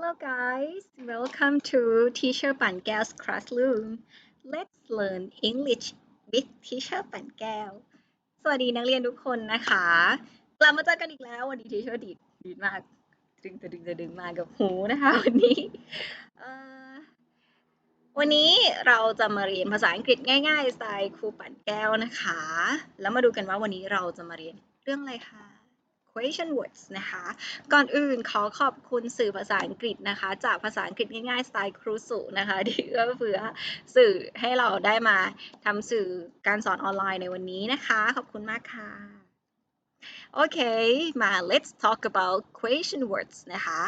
Hello guys, welcome to Teacher ปั่นแก้ว classroom. Let's learn English with Teacher ปั่นแก้วสวัสดีนักเรียนทุกคนนะคะ กลับมาเจอกันอีกแล้ววันนี้ Teacher ดีดดีดมากดึงจะดึงจะดึงมากับหูนะคะวันนี้วันนี้เราจะมาเรียนภาษาอังกฤษง่ายๆสไตล์ครูปั่นแก้วนะคะ แล้วมาดูกันว่าวันนี้เราจะมาเรียนเรื่องอะไรคะ question words นะคะ ก่อนอื่นขอขอบคุณสื่อภาษาอังกฤษนะคะ จากภาษาอังกฤษง่ายๆสไตล์ครูสุนะคะที่เอื้อเฟื้อสื่อให้เราได้มาทำสื่อการสอนออนไลน์ในวันนี้นะคะ ขอบคุณมากค่ะ โอเค มา let's talk about question words นะคะ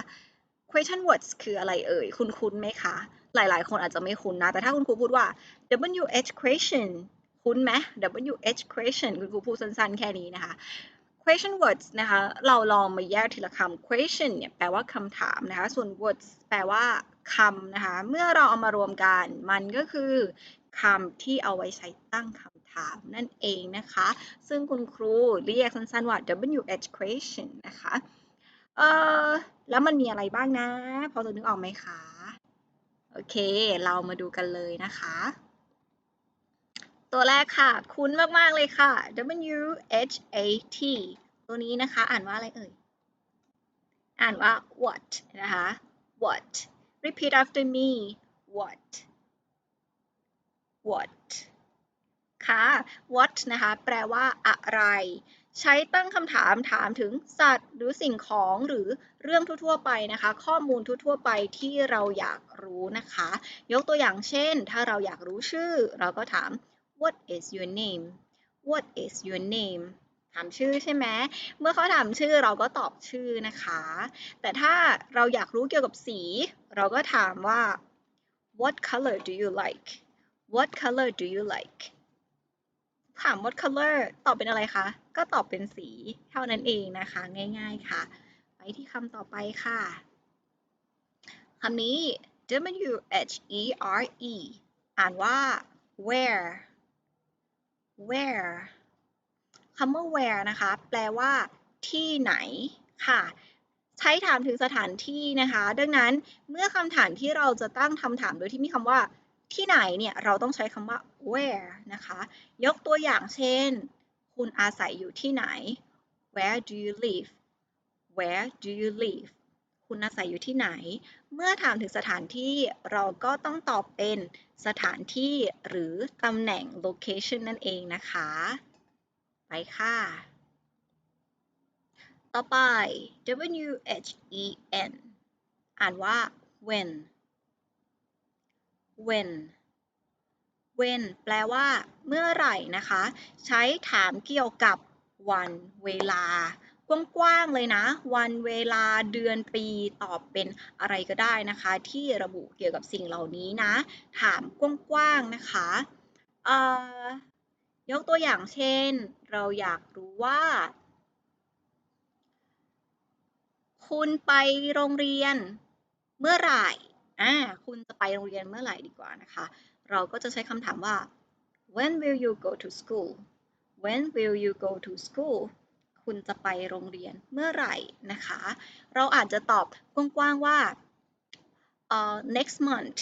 question words คืออะไรเอ่ย คุณคุ้นไหมคะ หลายๆ คนอาจจะไม่คุ้นนะ แต่ถ้าคุณครูพูดว่า WH question คุ้นไหม WH question คุณครูพูดสั้นๆ แค่นี้นะคะ question words นะคะ เราลองมาแยกทีละคำ question เนี่ยแปลว่าคำถามนะคะ ส่วน words แปลว่าคำนะคะ เมื่อเราเอามารวมกัน มันก็คือคำที่เอาไว้ใช้ตั้งคำถามนั่นเองนะคะ ซึ่งคุณครูเรียกสั้นๆว่า WH question นะคะ เออแล้วมันมีอะไรบ้างนะ พอจะนึกออกไหมคะ โอเค เรามาดูกันเลยนะคะ ตัวแรกค่ะ คุ้นมาก ๆ เลยค่ะ W H A T ตัวนี้นะคะ อ่านว่าอะไรเอ่ย อ่านว่า what นะคะ what repeat after me what what ค่ะ what นะคะ แปลว่าอะไร ใช้ตั้งคำถามถามถึงสัตว์ หรือสิ่งของหรือเรื่องทั่วๆไปนะคะ ข้อมูลทั่วๆไปที่เราอยากรู้นะคะ ยกตัวอย่างเช่น ถ้าเราอยากรู้ชื่อ เราก็ถาม what is your name what is your name ถามชื่อใช่ไหม เมื่อเขาถามชื่อเราก็ตอบชื่อนะคะ แต่ถ้าเราอยากรู้เกี่ยวกับสี เราก็ถามว่า what color do you like what color do you like ถาม what color ตอบเป็นอะไรคะ ก็ตอบเป็นสีเท่านั้นเองนะคะ ง่าย ๆค่ะ ไปที่คำต่อไปค่ะ คำนี้ W H E R E อ่านว่า where where คำว่า where นะคะ แปลว่าที่ไหนค่ะ ใช้ถามถึงสถานที่นะคะ ดังนั้นเมื่อคำถามที่เราจะตั้งคำถามโดยที่มีคำว่าที่ไหนเนี่ย เราต้องใช้คำว่า where นะคะ ยกตัวอย่างเช่น คุณอาศัยอยู่ที่ไหน where do you live where do you live คุณอาศัยอยู่ที่ไหน เมื่อถามถึงสถานที่เราก็ต้องตอบเป็นสถานที่หรือตำแหน่ง location นั่นเองนะคะ ไปค่ะ ต่อไป W H E N อ่านว่า when when when แปลว่า เมื่อไหร่นะคะ ใช้ถามเกี่ยวกับวันเวลา กว้างๆเลยนะ วันเวลาเดือนปีตอบเป็นอะไรก็ได้นะคะ ที่ระบุเกี่ยวกับสิ่งเหล่านี้นะ ถามกว้างๆนะคะยกตัวอย่างเช่น เราอยากรู้ว่า คุณไปโรงเรียนเมื่อไหร่อ่าคุณจะไปโรงเรียนเมื่อไหร่ดีกว่านะคะ เราก็จะใช้คำถามว่า when will you go to school when will you go to school คุณจะไปโรงเรียนเมื่อไหร่นะคะ เราอาจจะตอบกว้างๆว่า uh, next month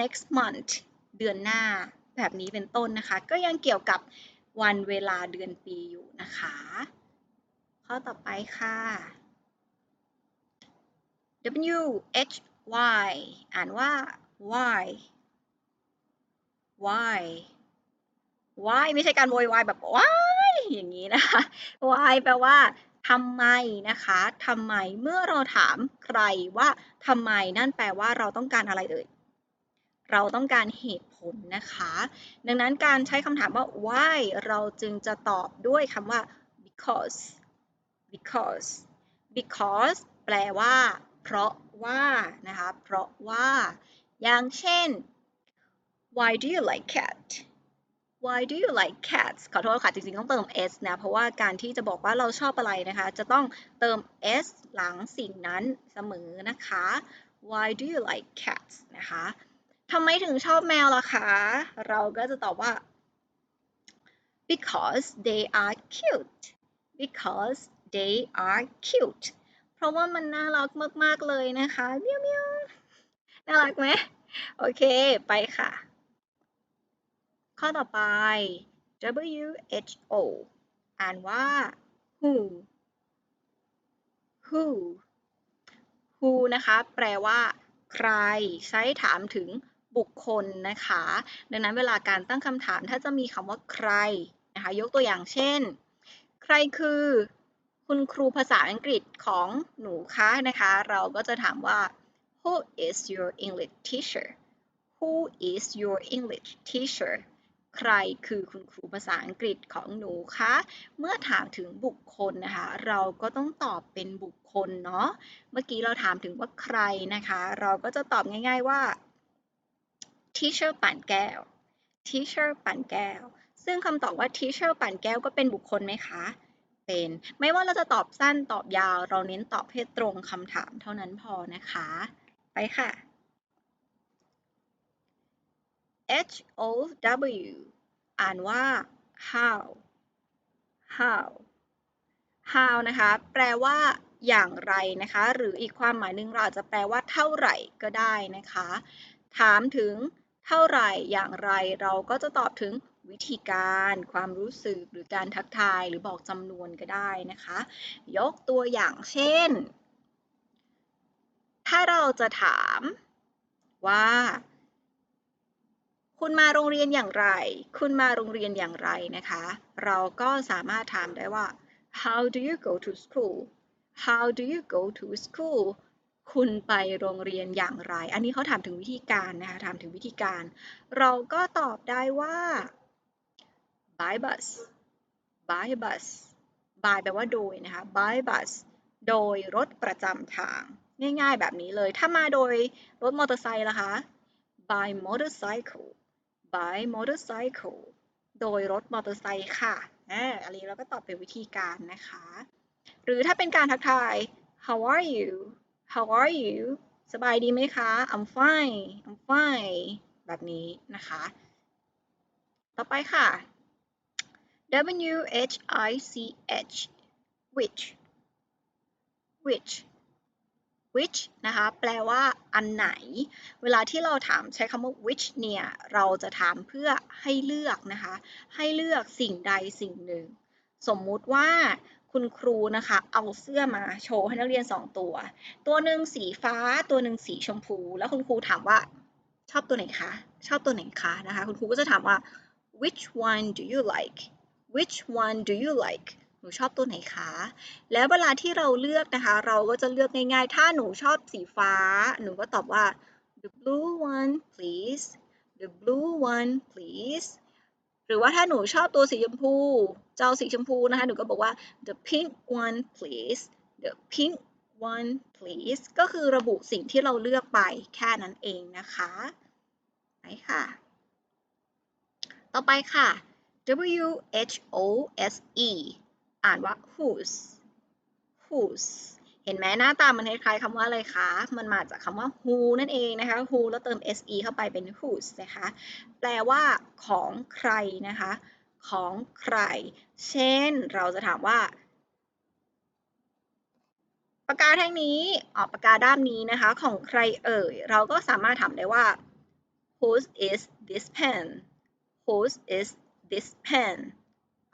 next month เดือนหน้าแบบนี้เป็นต้นนะคะ ก็ยังเกี่ยวกับวันเวลาเดือนปีอยู่นะคะ ข้อต่อไปค่ะ W H Y อ่านว่า why why why ไม่ใช่การโวยวายแบบ why อย่างนี้นะคะ why แปลว่าทำไมนะคะทำไมเมื่อเราถามใครว่าทำไมนั่นแปลว่าเราต้องการอะไรเอ่ยเราต้องการเหตุผลนะคะ ดังนั้นการใช้คำถามว่า why เราจึงจะตอบด้วยคำว่า because because because แปลว่า เพราะว่านะคะ เพราะว่า อย่างเช่น why do you like cat why do you like cats ขอโทษค่ะ จริงๆ ต้องเติม s นะ เพราะว่าการที่จะบอกว่าเราชอบอะไรนะคะ จะต้องเติม s หลังสิ่งนั้นเสมอนะคะ why do you like cats นะคะทำไมถึงชอบแมวล่ะคะ เราก็จะตอบว่า because they are cute because they are cute เพราะว่ามันน่ารักมากๆเลยนะคะเมียวเมียวน่ารักไหมโอเค ไปค่ะ ข้อต่อไป W H O อ่านว่า who who who นะคะ แปลว่า ใคร ใช้ถามถึงบุคคลนะคะ ดังนั้นเวลาการตั้งคำถามถ้าจะมีคำว่าใครนะคะ ยกตัวอย่างเช่น ใครคือ คุณครูภาษาอังกฤษของหนูคะนะคะ เราก็จะถามว่า Who is your English teacher Who is your English teacher ใครคือคุณครูภาษาอังกฤษของหนูคะ เมื่อถามถึงบุคคลนะคะ เราก็ต้องตอบเป็นบุคคลเนาะ เมื่อกี้เราถามถึงว่าใครนะคะ เราก็จะตอบง่าย ๆว่า teacher ป่านแก้ว teacher ป่านแก้ว ซึ่งคำตอบว่า teacher ป่านแก้วก็เป็นบุคคลไหมคะ เป็น ไม่ว่าเราจะตอบสั้นตอบยาว เราเน้นตอบให้ตรงคำถามเท่านั้นพอนะคะ ไปค่ะ H O W อ่านว่า how how how นะคะ แปลว่าอย่างไรนะคะ หรืออีกความหมายหนึ่งเราอาจจะแปลว่าเท่าไหร่ก็ได้นะคะ ถามถึงเท่าไหร่อย่างไร เราก็จะตอบถึงวิธีการ ความรู้สึกหรือการทักทายหรือบอกจำนวนก็ได้นะคะ ยกตัวอย่างเช่น ถ้าเราจะถามว่า คุณมาโรงเรียนอย่างไร คุณมาโรงเรียนอย่างไรนะคะ เราก็สามารถถามได้ว่า how do you go to school how do you go to school คุณไปโรงเรียนอย่างไร อันนี้เขาถามถึงวิธีการนะคะถามถึงวิธีการ เราก็ตอบได้ว่า by bus by bus by แปลว่าโดยนะคะ by bus โดยรถประจำทาง ง่ายๆแบบนี้เลย ถ้ามาโดยรถมอเตอร์ไซค์ล่ะคะ by motorcycle by motorcycle โดยรถมอเตอร์ไซค์ค่ะอ่าอันนี้เราก็ตอบเป็นวิธีการนะคะ หรือถ้าเป็นการทักทาย how are you how are you สบายดีไหมคะ I'm fine I'm fine แบบนี้นะคะ ต่อไปค่ะ W H I C H which which which นะคะ แปลว่าอันไหน เวลาที่เราถามใช้คำว่า which เนี่ย เราจะถามเพื่อให้เลือกนะคะ ให้เลือกสิ่งใดสิ่งหนึ่ง สมมุติว่าคุณครูนะคะ เอาเสื้อมาโชว์ให้นักเรียน 2 ตัว ตัวหนึ่งสีฟ้า ตัวหนึ่งสีชมพู แล้วคุณครูถามว่าชอบตัวไหนคะ ชอบตัวไหนคะนะคะ คุณครูก็จะถามว่า which one do you like which one do you like หนูชอบตัวไหนคะ แล้วเวลาที่เราเลือกนะคะ เราก็จะเลือกง่ายๆ ถ้าหนูชอบสีฟ้า หนูก็ตอบว่า the blue one please the blue one please หรือว่าถ้าหนูชอบตัวสีชมพู เจ้าสีชมพูนะคะ หนูก็บอกว่า the pink one please the pink one please ก็คือระบุสิ่งที่เราเลือกไปแค่นั้นเองนะคะไปค่ะ ต่อไปค่ะ W H O S E อ่านว่า whose whose เห็นไหมหน้าตามันคล้ายๆคำว่าอะไรคะ มันมาจากคำว่า who นั่นเองนะคะ who แล้วเติม se เข้าไปเป็น whose นะคะ แปลว่าของใครนะคะ ของใคร เช่น เราจะถามว่าปากกาแท่งนี้ออกปากกาด้ามนี้นะคะ ของใครเอ่ย เราก็สามารถถามได้ว่า whose is this pen whose is this pen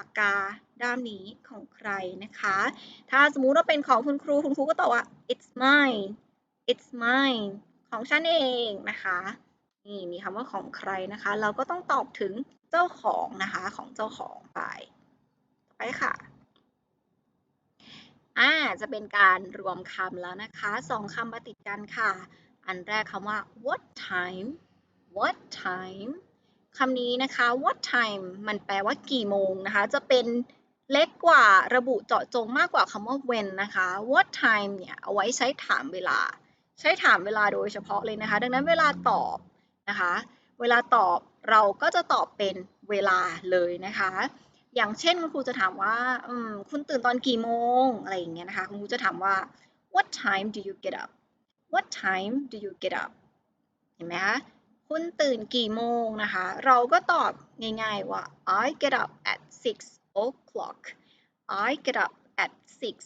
ากกาด้ามนี้ของใครนะคะ ถ้าสมมุติว่าเป็นของคุณครูคุณครูก็ตอบว่า it's mine it's mine ของฉันเองนะคะนี่มีคำว่าของใครนะคะ เราก็ต้องตอบถึงเจ้าของนะคะของเจ้าของไปไปค่ะอ่าจะเป็นการรวมคำแล้วนะคะสองคำมาติดกันค่ะ อันแรกคำว่า what time what time คำนี้นะคะ what time มันแปลว่ากี่โมงนะคะ จะเป็นเล็กกว่าระบุเจาะจงมากกว่าคำว่า when นะคะ what time เนี่ย เอาไว้ใช้ถามเวลา ใช้ถามเวลาโดยเฉพาะเลยนะคะ ดังนั้นเวลาตอบนะคะ เวลาตอบเราก็จะตอบเป็นเวลาเลยนะคะ อย่างเช่นคุณครูจะถามว่าคุณตื่นตอนกี่โมงอะไรอย่างเงี้ยนะคะ คุณครูจะถามว่า what time do you get up what time do you get up เห็นไหมคะ คุณตื่นกี่โมงนะคะ เราก็ตอบง่ายๆว่า I get up at six o'clock I get up at six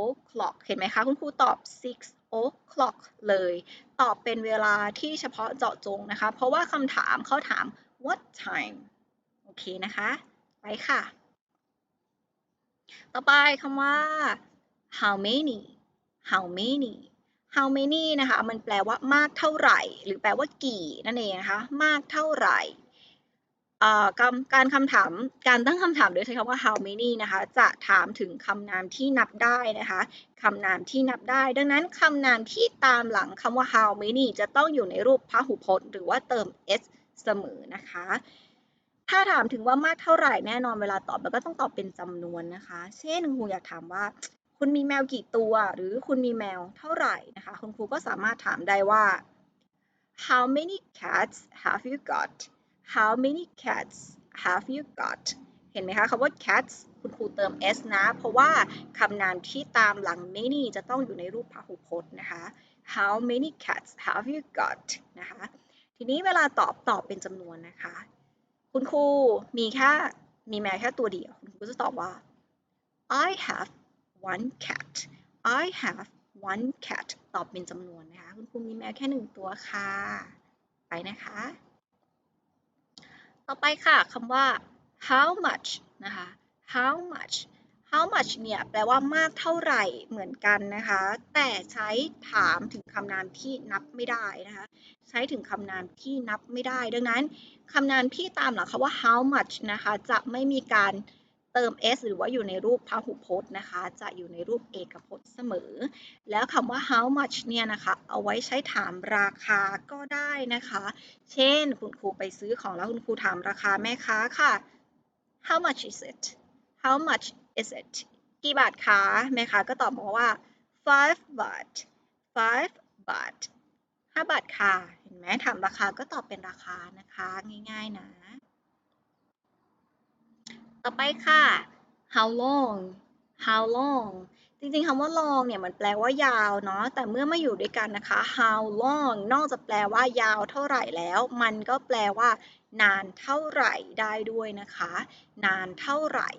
o'clock เห็นไหมคะ คุณครูตอบ six o'clock เลย ตอบเป็นเวลาที่เฉพาะเจาะจงนะคะ เพราะว่าคำถามเขาถาม what time โอเคนะคะ ไปค่ะ ต่อไปคำว่า how many how many how many นะคะ มันแปลว่ามากเท่าไหร่ หรือแปลว่ากี่นั่นเองนะคะ มากเท่าไหร่การคำถาม การตั้งคำถามโดยใช้คำว่า how many นะคะ จะถามถึงคำนามที่นับได้นะคะ คำนามที่นับได้ ดังนั้นคำนามที่ตามหลังคำว่า how many จะต้องอยู่ในรูปพหุพจน์ หรือว่าเติม s เสมอนะคะ ถ้าถามถึงว่ามากเท่าไหร่แน่นอนเวลาตอบเราก็ต้องตอบเป็นจำนวนนะคะ เช่นครูอยากถามว่า คุณมีแมวกี่ตัว หรือคุณมีแมวเท่าไหร่นะคะ คุณครูก็สามารถถามได้ว่า how many cats have you got how many cats have you got เห็นไหมคะคำว่า cats คุณครูเติม s นะ เพราะว่าคำนามที่ตามหลัง many จะต้องอยู่ในรูปพหุพจน์นะคะ how many cats have you got นะคะ ทีนี้เวลาตอบตอบเป็นจำนวนนะคะ คุณครูมีแค่มีแมวแค่ตัวเดียว คุณครูจะตอบว่า I have one cat I have one cat ตอบเป็นจำนวนนะคะ คุณครูมีแมวแค่หนึ่งตัวค่ะ ไปนะคะ ต่อไปค่ะคำว่า how much นะคะ how much how much เนี่ยแปลว่ามากเท่าไหร่เหมือนกันนะคะ แต่ใช้ถามถึงคำนามที่นับไม่ได้นะคะ ใช้ถึงคำนามที่นับไม่ได้ ดังนั้นคำนามที่ตามหลังคำว่า how much นะคะ จะไม่มีการ เติม s หรือว่าอยู่ในรูปพหุพจน์นะคะ จะอยู่ในรูปเอกพจน์เสมอ แล้วคำว่า how much เนี่ยนะคะ เอาไว้ใช้ถามราคาก็ได้นะคะ เช่น คุณครูไปซื้อของแล้วคุณครูถามราคาแม่ค้าค่ะ how much is it how much is it กี่บาทคะแม่ค้าก็ตอบมาว่า five บาท five บาทห้าบาทค่ะ เห็นไหมถามราคาก็ตอบเป็นราคานะคะ ง่ายๆนะ ต่อไปค่ะ how long how long จริงๆคำว่า long เนี่ยมันแปลว่ายาวเนาะ แต่เมื่อมาอยู่ด้วยกันนะคะ how long นอกจากแปลว่ายาวเท่าไหร่แล้ว มันก็แปลว่า นานเท่าไหร่ได้ด้วยนะคะ นานเท่าไหร่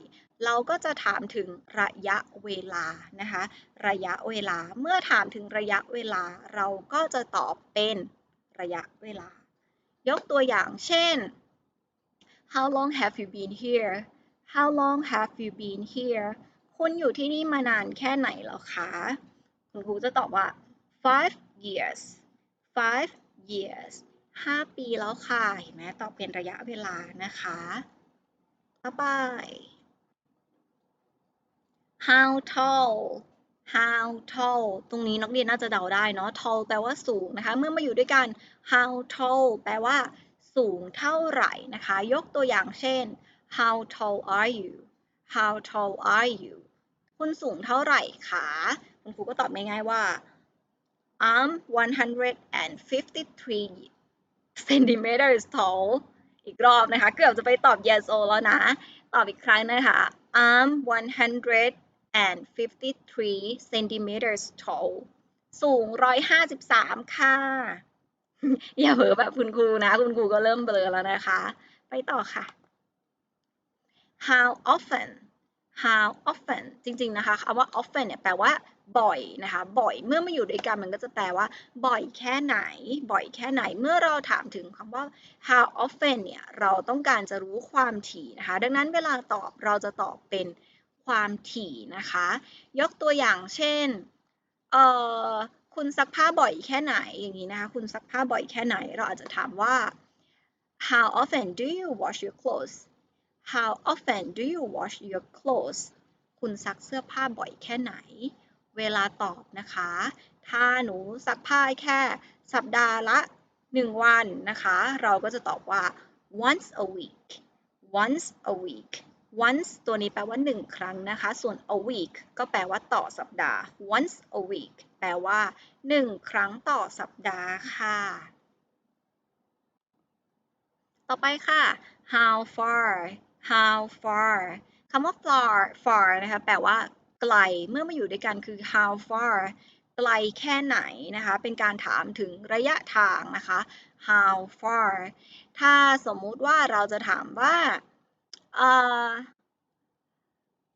เราก็จะถามถึงระยะเวลานะคะ ระยะเวลา เมื่อถามถึงระยะเวลา เราก็จะตอบเป็นระยะเวลา ยกตัวอย่างเช่น How long have you been here How long have you been here คุณอยู่ที่นี่มานานแค่ไหนแล้วคะ คุณครูจะตอบว่า five years five years ห้าปีแล้วค่ะ เห็นไหมตอบเป็นระยะเวลานะคะ ต่อไป how tall how tall ตรงนี้นักเรียนน่าจะเดาได้เนาะ tall แปลว่าสูงนะคะ เมื่อมาอยู่ด้วยกัน how tall แปลว่าสูงเท่าไหร่นะคะ ยกตัวอย่างเช่น how tall are you how tall are you คุณสูงเท่าไหร่คะ คุณครูก็ตอบง่ายๆว่า I'm 153 centimeters tall อีกรอบนะคะ เกือบจะไปตอบ yes or แล้วนะ ตอบอีกครั้งนะคะ I'm 153 centimeters tall สูง 153 ค่ะ อย่าเผลอแบบคุณครูนะ คุณครูก็เริ่มเบลอแล้วนะคะ ไปต่อค่ะ how often how often จริง ๆ นะคะคำว่า often เนี่ยแปลว่าบ่อยนะคะ บ่อย เมื่อมาอยู่ด้วยกันมันก็จะแปลว่า บ่อยแค่ไหน บ่อยแค่ไหน เมื่อเราถามถึงคำว่า how often เนี่ย เราต้องการจะรู้ความถี่นะคะ ดังนั้นเวลาตอบเราจะตอบเป็นความถี่นะคะ ยกตัวอย่างเช่น เอ่อ คุณซักผ้าบ่อยแค่ไหน อย่างนี้นะคะ คุณซักผ้าบ่อยแค่ไหน เราอาจจะถามว่า how often do you wash your clothes How often do you wash your clothes คุณซักเสื้อผ้าบ่อยแค่ไหน เวลาตอบนะคะ ถ้าหนูซักผ้าแค่สัปดาห์ละ 1 วันนะคะ เราก็จะตอบว่า once a week once a week once ตัวนี้แปลว่า 1 ครั้งนะคะ ส่วน a week ก็แปลว่าต่อสัปดาห์ once a week แปลว่า 1 ครั้งต่อสัปดาห์ค่ะ ต่อไปค่ะ how far how far คำว่า far far นะคะแปลว่าไกลเมื่อมาอยู่ด้วยกันคือ how far ไกลแค่ไหนนะคะ เป็นการถามถึงระยะทางนะคะ how far ถ้าสมมุติว่าเราจะถามว่า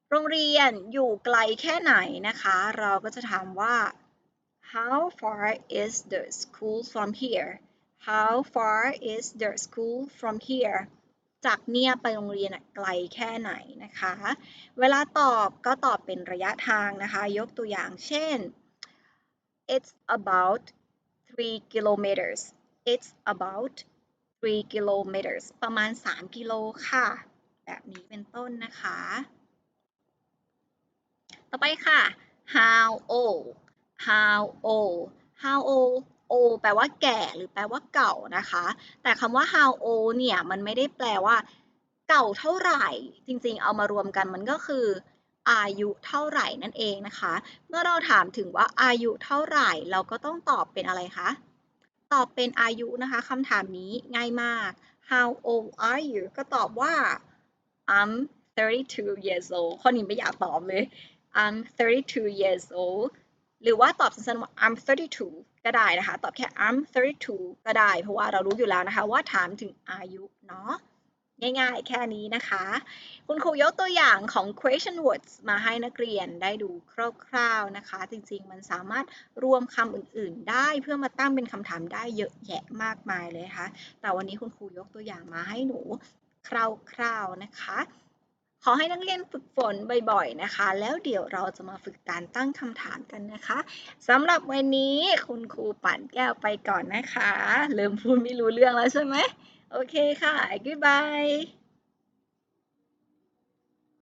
โรงเรียนอยู่ไกลแค่ไหนนะคะ เราก็จะถามว่า how far is the school from here how far is the school from here จากเนี่ยไปโรงเรียนไกลแค่ไหนนะคะ เวลาตอบก็ตอบเป็นระยะทางนะคะ ยกตัวอย่างเช่น it's about 3 kilometers it's about 3 kilometers ประมาณ 3 กิโลค่ะ แบบนี้เป็นต้นนะคะ ต่อไปค่ะ how old how old how old old แปลว่าแก่หรือแปลว่าเก่านะคะ แต่คำว่า how old เนี่ย มันไม่ได้แปลว่า เก่าเท่าไหร่ จริงๆ เอามารวมกันมันก็คือ อายุเท่าไหร่นั่นเองนะคะ เมื่อเราถามถึงว่าอายุเท่าไหร่ เราก็ต้องตอบเป็นอะไรคะ ตอบเป็นอายุนะคะคำถามนี้ง่ายมาก how old are you ก็ตอบว่า I'm 32 years old ข้อนี้ไม่อยากตอบเลย I'm 32 years old หรือว่าตอบสั้นๆว่า I'm 32 ก็ได้นะคะ ตอบแค่ I'm 32 ก็ได้ เพราะว่าเรารู้อยู่แล้วนะคะว่าถามถึงอายุเนาะง่ายๆ แค่นี้นะคะ คุณครูยกตัวอย่างของ question words มาให้นักเรียนได้ดูคร่าวๆนะคะ จริงๆ มันสามารถรวมคำอื่นๆ ได้เพื่อมาตั้งเป็นคำถามได้เยอะแยะมากมายเลยค่ะแต่วันนี้คุณครูยกตัวอย่างมาให้หนูคร่าวๆนะคะ ขอให้นักเรียนฝึกฝนบ่อยๆนะคะ แล้วเดี๋ยวเราจะมาฝึกการตั้งคำถามกันนะคะสำหรับวันนี้คุณครูปั่นแก้วไปก่อนนะคะ เริ่มพูดไม่รู้เรื่องแล้วใช่ไหมโอเคค่ะ goodbye